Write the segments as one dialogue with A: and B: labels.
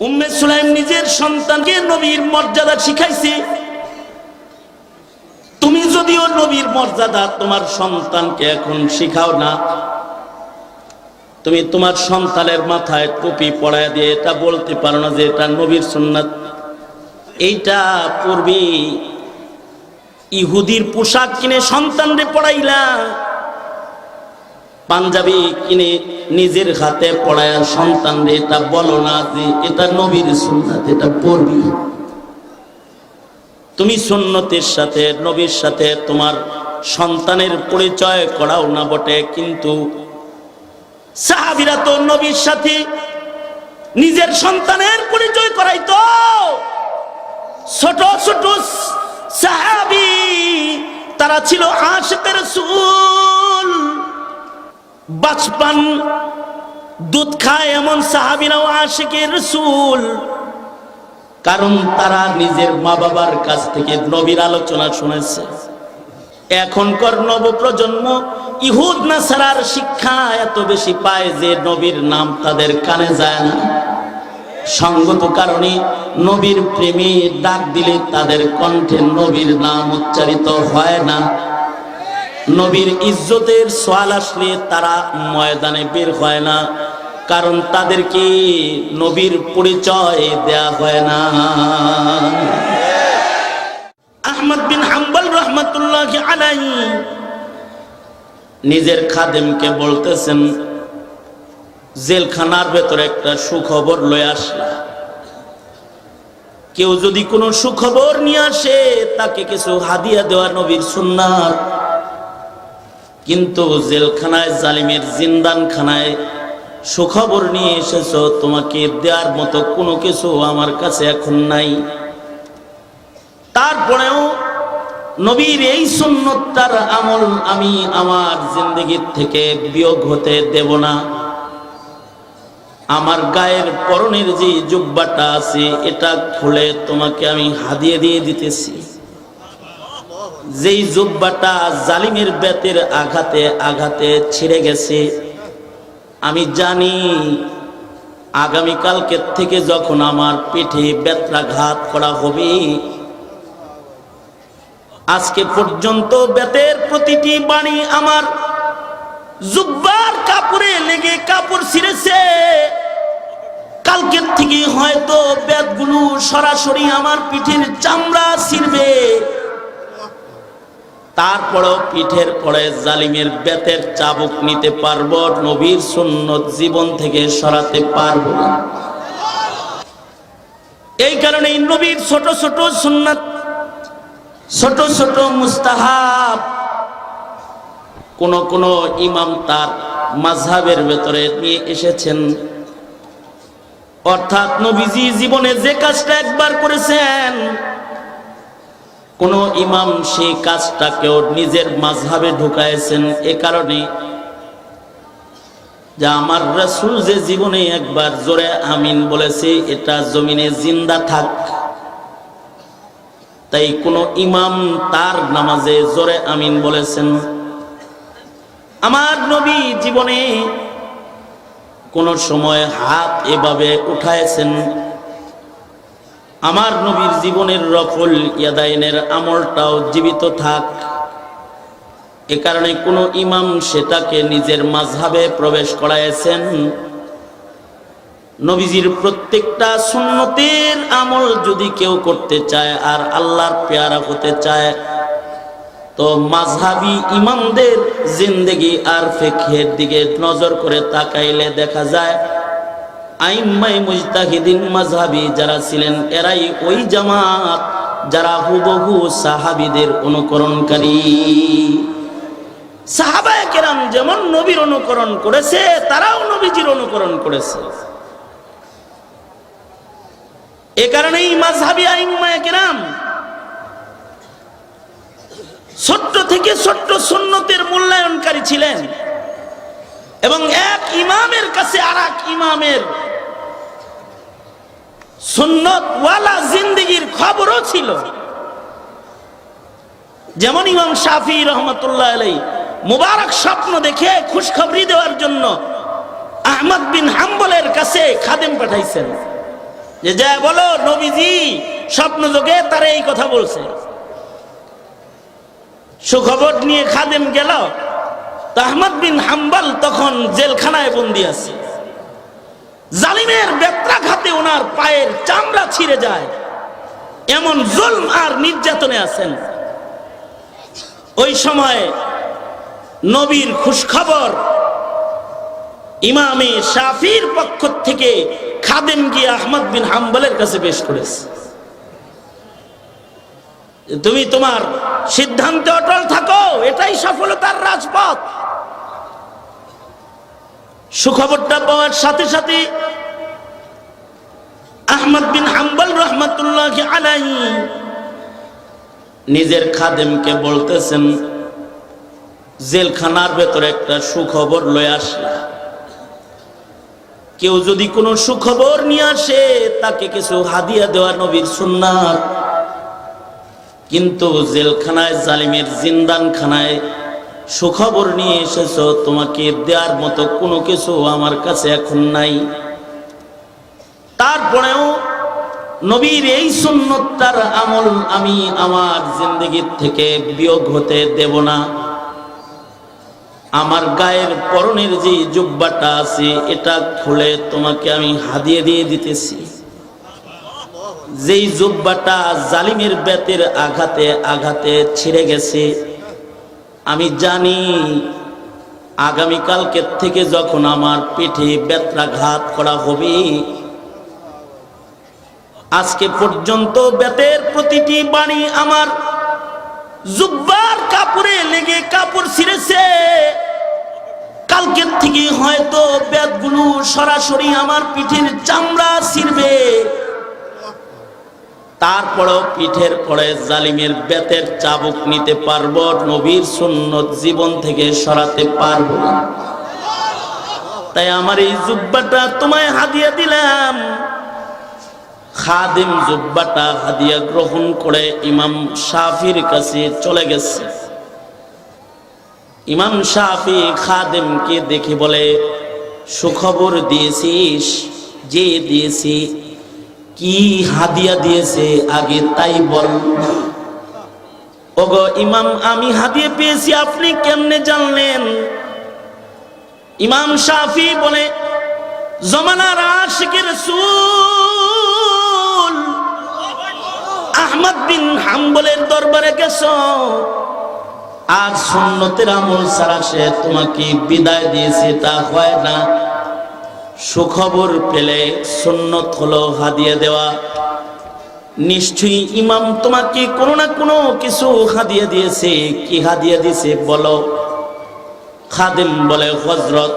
A: উম্মে সুলাইম নিজের সন্তানকে নবীর মর্যাদা শিখাইছে। তুমি যদিও নবীর মর্যাদা তোমার সন্তানকে এখন শিখাও না, তুমি তোমার সন্তানের মাথায় টুপি পড়ায় দিয়ে এটা বলতে পারো না যে এটা নবীর সুন্নাত। এইটা পূর্বে ইহুদির পোশাক কিনে সন্তানরে পড়াইলা পাঞ্জাবি কিনে নিজের হাতে পড়ায় সন্তানরে, এটা বলো না যে এটা নবীর সুন্নাত, এটা পড়বি। তুমি সুন্নতের সাথে, নবীর সাথে তোমার সন্তানের পরিচয় করাও না বটে, কিন্তু সাহাবিরা তো নবীর সাথে নিজের সন্তানের পরিচয় করাইতো। ছোট ছোট সাহাবি, তারা ছিল আশেকের সুল বাচপান দুধ খায় এমন সাহাবিরাও আশেকের সুল কারণ তারা নিজের মা বাবার কাছ থেকে নবীর আলোচনা শুনেছে। এখনকার নবপ্রজন্ম ইহুদ নাসারার শিক্ষা এত বেশি পায় যে নবীর নাম তাদের কানে যায় না। সঙ্গত কারণে নবীর প্রেমে ডাক দিলে তাদের কণ্ঠে নবীর নাম উচ্চারিত হয় না। নবীর ইজ্জতের সোয়াল আসলে তারা ময়দানে বের হয় না, কারণ তাদেরকে নবীর পরিচয় দেয়া হয় না। আহমদ বিন হাম্বল রহমতুল্লাহ আলাই নিজের খাদেমকে বলতেছেন, জেলখানার ভেতরে একটা সুখবর লয়ে আসলা। কেউ যদি কোনো সুখবর নিয়ে আসে, তাকে কিছু হাদিয়া দেওয়া নবীর সুন্নাত। কিন্তু জেলখানায়, জালিমের জিন্দানখানায় সুখবর নিয়ে এসেছ, তোমাকে দেওয়ার মতো কোনো কিছু আমার কাছে এখন নাই। তারপরেও নবীর এই সুন্নতটার আমল আমি আমার জিন্দগির থেকে বিয়োগ হতে দেব না। আমার গায়ের পরনের যে জুব্বাটা আছে, এটা খুলে তোমাকে আমি হাদিয়ে দিয়ে দিতেছি। যেই জুব্বাটা জালিমের বেতের আঘাতে আঘাতে ছিঁড়ে গেছে, আমি জানি আগামীকালকে থেকে যখন আমার পিঠে বেত্রাঘাত করা হবে, আজকে পর্যন্ত বেতের প্রতিটি বাণী আমার জুব্বার কাপড়ে লেগে কাপড় ছিঁড়েছে। কালকের থেকে হয়তো বেতগুলো সরাসরি আমার পিঠের চামড়া ছিঁড়বে। তারপরও পিঠের পরে জালিমের বেতের চাবুক নিতে পারব, নবীর সুন্নত জীবন থেকে সরাতে পারব এই কারণে নবীর ছোট ছোট সুন্নাত, ছোট ছোট মুস্তাহাব, কোন কোন ইমাম তার মাঝহাবের ভেতরে নিয়ে এসেছেন। অর্থাৎ নবীজি জীবনে যে কাজটা একবার করেছেন কোন ইমাম সেই কাজটাকেও নিজের মাঝহাবে ঢুকাইছেন এ কারণে যে আমার রাসূল যে জীবনে একবার জোরে আমিন বলেছে, এটা জমিনে জিন্দা থাক। তাই কোন ইমাম তার নামাজে জোরে আমিন বলেছেন। আমার নবী জীবনে কোন সময় হাত এভাবে উঠাইছেন। আমার নবীর জীবনের রফল ইয়াদাইনের আমলটাও জীবিত থাক। এ কারণে কোনো ইমাম সেটাকে নিজের মাঝহাবে প্রবেশ করাইছেন নবীজির প্রত্যেকটা সুন্নতের আমল যদি কেউ করতে চায় আর আল্লাহর পেয়ারা হতে চায়, তো মাঝহাবি ইমামদের জিন্দেগি আর ফেকের দিকে নজর করে তাকাইলে দেখা যায় আইম্মাই মুজতাহিদিন মাঝহাবি যারা ছিলেন, এরাই ওই জামাত যারা হুবহু সাহাবিদের অনুকরণকারী। সাহাবায়ে কেরাম যেমন নবীর অনুকরণ করেছে, তারাও নবীজির অনুকরণ করেছে। এ কারণেই মাঝহাবি আইম্মায়ে কেরাম ছোট্ট থেকে ছোট্ট সুন্নতের মূল্যায়নকারী ছিলেন। এবং এক ইমামের কাছে আর এক ইমামের সুন্নতওয়ালা জিন্দিগির খবরও ছিল। যেমন ইমাম শাফি রহমতুল্লাহ আলাই মুবারক স্বপ্ন দেখে খুশখবরি দেওয়ার জন্য আহমদ বিন হাম্বলের কাছে খাদেম পাঠাইছেন। যে, যা বলো, নবীজি স্বপ্ন যোগে তারা এই কথা বলছে। সুখবর নিয়ে খাদেম গেল। তো আহমদ বিন হাম্বাল তখন জেলখানায় বন্দি আছে। জালিমের বেত্রাঘাতে ওনার পায়ের চামড়া ছিঁড়ে যায়। এমন জুলম আর নির্যাতনে আছেন। ওই সময় নবীর খুশখবর ইমামে শাফির পক্ষ থেকে খাদেম গিয়ে আহমদ বিন হাম্বলের কাছে পেশ করেছে। তুমি তোমার সিদ্ধান্তে অটল থাকো, এটাই সফলতার রাজপথ। সুখবরটা পাওয়ার সাথে সাথে আহমদ বিন হাম্বল রহমতুল্লাহ আলাই নিজের খাদেমকে বলতেছেন, জেলখানার ভেতরে একটা সুখবর লয়ে আসলা। কেউ যদি কোনো সুখবর নিয়ে আসে, তাকে কিছু হাদিয়া দেওয়া নবীর সুন্নাত। কিন্তু জেলখানায় জালিমের জিন্দানখানায় সুখবর নিয়ে এসেছ, তোমাকে দেওয়ার মতো কোনো কিছু আমার কাছে এখন নাই। তারপরেও নবীর এই সুন্নতটার আমল আমি আমার জিন্দগির থেকে বিয়োগ হতে দেব না। আমার গায়ের পরনের যে জুব্বাটা আছে, এটা খুলে তোমাকে আমি হাদিয়ে দিয়ে দিতেছি। যেই জুব্বাটা জালিমের বেতের আঘাতে আঘাতে ছিঁড়ে গেছে আমি জানি আগামীকালকে থেকে যখন আমার পিঠে বেত্রাঘাত করা হবে, আজকে পর্যন্ত বেতের প্রতিটি বাণী আমার জুব্বার কাপড়ে লেগে কাপড় ছিঁড়েছে। কালকের থেকে হয়তো বেতগুলো সরাসরি আমার পিঠের চামড়া ছিঁড়বে। তারপরেও পিঠের পরে জালিমের বেতের চাবুক নিতে পারব, নবীর সুন্নত জীবন থেকে সরাতে পারব তাই আমার এই জুব্বাটা তোমায় হাদিয়া দিলাম। খাদিম জুব্বাটা হাদিয়া গ্রহণ করে ইমাম শাফির কাছে চলে গেছে। ইমাম শাফি খাদিমকে দেখে বলে, সুখবর দিয়েছিস, যে দিয়েছি কি হাদিয়া দিয়েছে? আগে তাই বল। ওগো ইমাম, আমি হাদিয়া পেয়েছি, আপনি কেমনে জানলেন? ইমাম শাফি বলে, জমানার আশিকের সুল আহমদ বিন হাম্বলের দরবারে গেছ। আজ সুন্নতের আমল ছাড়া সে তোমাকে বিদায় দিয়েছে, তা হয় না। সুখবর পেলে সুন্নত হলো হাদিয়ে দেওয়া। নিশ্চয়ই ইমাম তোমাকে কোনো না কোনো কিছু হাদিয়ে দিয়েছে। কি হাদিয়ে দিয়েছে বলো। খাদিম বলে হজরত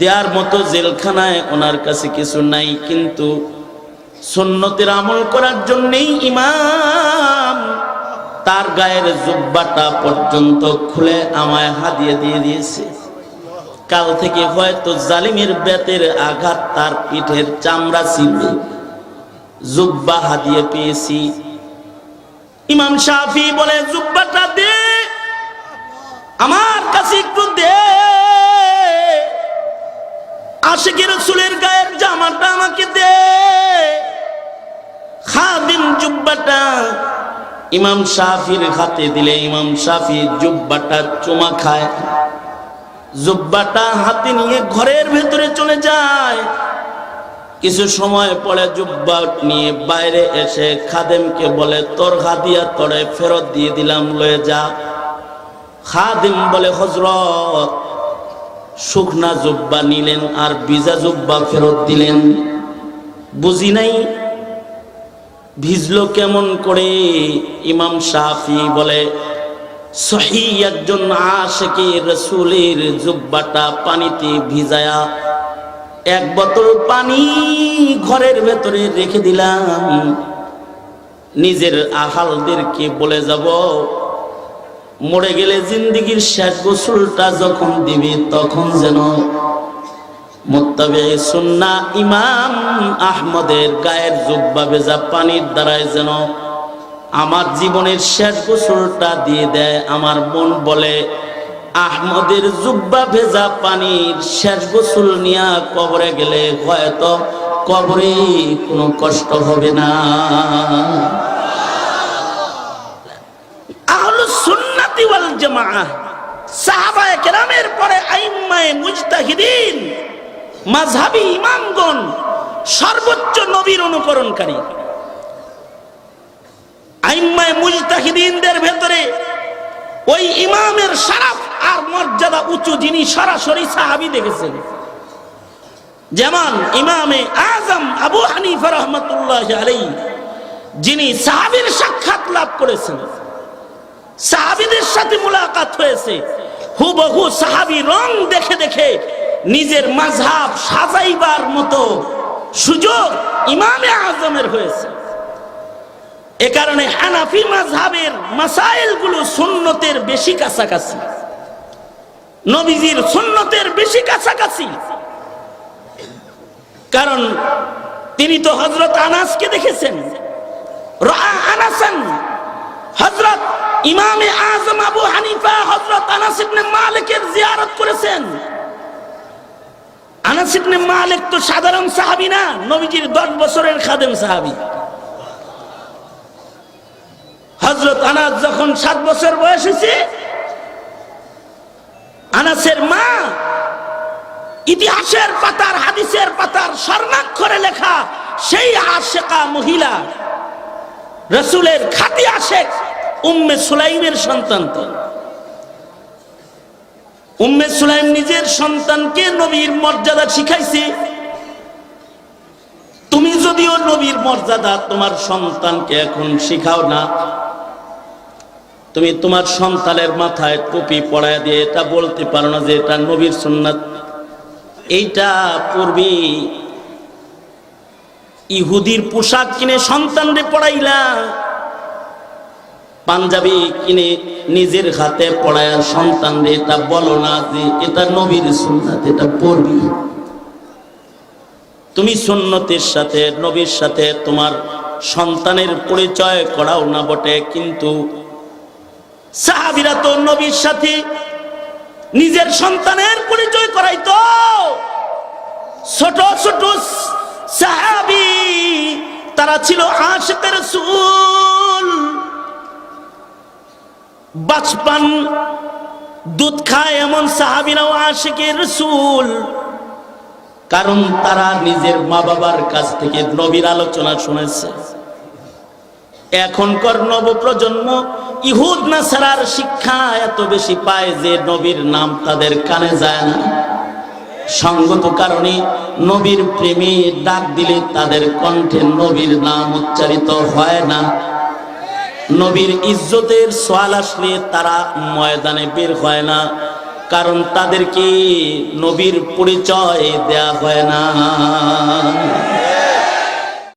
A: দেওয়ার মতো জেলখানায় ওনার কাছে কিছু নাই, কিন্তু সুন্নতের আমল করার জন্যেই ইমাম তার গায়ের জুব্বাটা পর্যন্ত খুলে আমায় হাদিয়ে দিয়ে দিয়েছে। কাল থেকে হয়তো জালিমের বেতের আঘাত তার পিঠের চামড়া ছিঁড়বে জুব্বা হাদিয়ে পেয়েছি। ইমাম শাফি বলে, জুব্বাটা দে, আমার কাছে একটু দে। আশেকের চুলের গায়ের জামাটা আমাকে দে। খাদিম জুব্বাটা ইমাম শাফির হাতে দিলে, ইমাম শাফি জুব্বাটা চুমা খায়। জুব্বাটা হাতে নিয়ে ঘরের ভেতরে চলে যায়। কিছু সময় পরে জুব্বা নিয়ে বাইরে এসে খাদেমকে বলে, তোর হাদিয়া তোরে ফেরত দিয়ে দিলাম, লয়ে যা। খাদিম বলে হজরত শুকনা জুব্বা নিলেন আর ভিজা জুব্বা ফেরত দিলেন। বুঝি নাই? ভিজলো কেমন করে? ইমাম শাফি বলে সহি একজন আশেকে রসুলের জুব্বাটা পানিতে ভিজায়া এক বোতল পানি ঘরের ভেতরে রেখে দিলাম। নিজের আহালদেরকে বলে যাব, মরে গেলে জিন্দিগির শেষ গোসলটা যখন দিবে তখন যেন। মোত্তাবে সুন্না ইমাম আহমদের গায়ের জুব্বা ভেজা পানির দ্বারায় যেন আমার জীবনের শেষ গোসলটা দিয়ে দেয়। আমার মন বলে, আহমদের জুব্বা ভেজা পানির শেষ গোসল নিয়া কবরে গেলে হয়তো কবরে কোনো কষ্ট হবে না। কেরামের পরে সর্বোচ্চ নবীর অনুকরণকারী। আইম্মায়ে মুজতাহিদিনদের ভেতরে ওই ইমামের শরাফ আর মর্যাদা উঁচু যিনি সরাসরি সাহাবী দেখেছেন। যেমন ইমামে আজম আবু হানিফা রহমতুল্লাহ আলাই যিনি সাহাবীর সাক্ষাৎ লাভ করেছেন। সাহাবিদের সাথে মুলাকাত হয়েছে। হুবহু সাহাবি রং দেখে দেখে নিজের মাঝহাব সাজাইবার মতো সুযোগ ইমামে আজমের হয়েছে। এ কারণে হানাফি মাঝহাবের মাসাইলগুলো সুন্নতের বেশি কাছাকাছি। নবীজির সুন্নতের বেশি কাছাকাছি। কারণ তিনি তো হজরত আনাসকে দেখেছেন। আজম আবু হানিফা হজরত আনাস ইবনে জিয়ারত তো সাধারণ সাহাবী না, নবীজির 10 বছরের খাদেম সাহাবী। হজরত আনাস যখন সাত বছর বয়স আনাসের মা ইতিহাসের পাতার, হাদিসের পাতার স্বর্ণাক্ষরে লেখা সেই আশেকা মহিলা রসুলের খাতি আশেক উম্মে সুলাইমের সন্তান উম্মে সুলাইম নিজের সন্তানকে নবীর মর্যাদা শিখাইছে। তুমি যদিও নবীর মর্যাদা তোমার সন্তানকে এখন শিখাও না তুমি তোমার সন্তানের মাথায় টুপি পড়ায় দিয়ে এটা বলতে পারো না যে এটা নবীর সুন্নাত। এইটা পূর্বে ইহুদির পোশাক কিনে সন্তানরে পড়াইলা, পাঞ্জাবি কিনে নিজের হাতে পড়ায় সন্তানরে এটা বলো না যে এটা নবীর সুন্নাত, এটা পড়বি তুমি সুন্নতের সাথে, নবীর সাথে তোমার সন্তানের পরিচয় করাও না বটে, কিন্তু সাহাবিরা তো নবীর সাথে নিজের সন্তানের পরিচয় করাইতো। ছোট ছোট সাহাবি, তারা ছিল আশেকের সুল বাচপান, দুধ খায় এমন সাহাবিরাও আশেকের সুল কারণ তারা নিজের মা বাবার কাছ থেকে নবীর আলোচনা শুনেছে। এখনকার নবপ্রজন্ম ইহুদ না নাসারার শিক্ষা এত বেশি পায় যে নবীর নাম তাদের কানে যায় না। সঙ্গত কারণে নবীর প্রেমে ডাক দিলে তাদের কণ্ঠে নবীর নাম উচ্চারিত হয় না। নবীর ইজ্জতের সোয়াল আসলে তারা ময়দানে বের হয় না, কারণ তাদেরকে নবীর পরিচয় দেয়া হয় না।